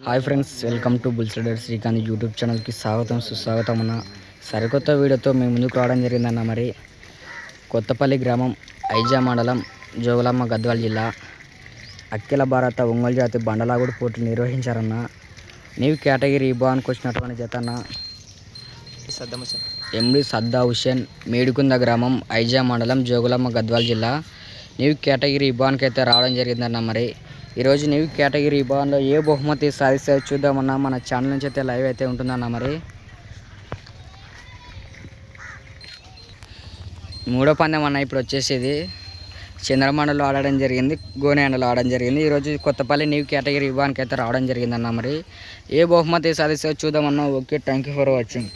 Hi friends welcome to bulls Srikanth YouTube ఛానల్కి స్వాగతం సుస్వాగతం అన్న సరికొత్త వీడియోతో మేము ముందుకు రావడం జరిగిందన్న మరి. కొత్తపల్లి గ్రామం ఐజా మండలం జోగులమ్మ గద్వాల జిల్లా అఖిల భారత ఒంగోలు జాతి బండలాగుడు పోటీలు నిర్వహించారన్న. నీవు కేటగిరీ విభాగానికి వచ్చినటువంటి జతన్న ఎండి సద్దా హుసేన్ మేడుకుంద గ్రామం ఐజా మండలం జోగులమ్మ గద్వాల జిల్లా. నీవు కేటగిరీ విభాగానికి అయితే రావడం జరిగిందన్న మరి. ఈరోజు న్యూ కేటగిరీ విభాగంలో ఏ బహుమతి సాధిస్తే చూద్దామన్నా మన ఛానల్ నుంచి అయితే లైవ్ అయితే ఉంటుందన్న మరి. మూడో పందెం అన్న ఇప్పుడు వచ్చేసేది. చంద్రమండలో ఆడడం జరిగింది గోనేండలో ఆడడం జరిగింది. ఈరోజు కొత్తపల్లి న్యూ కేటగిరీ విభాగానికి అయితే రావడం జరిగిందన్న మరి. ఏ బహుమతి సాధిస్తే చూద్దామన్నా okay thank you for watching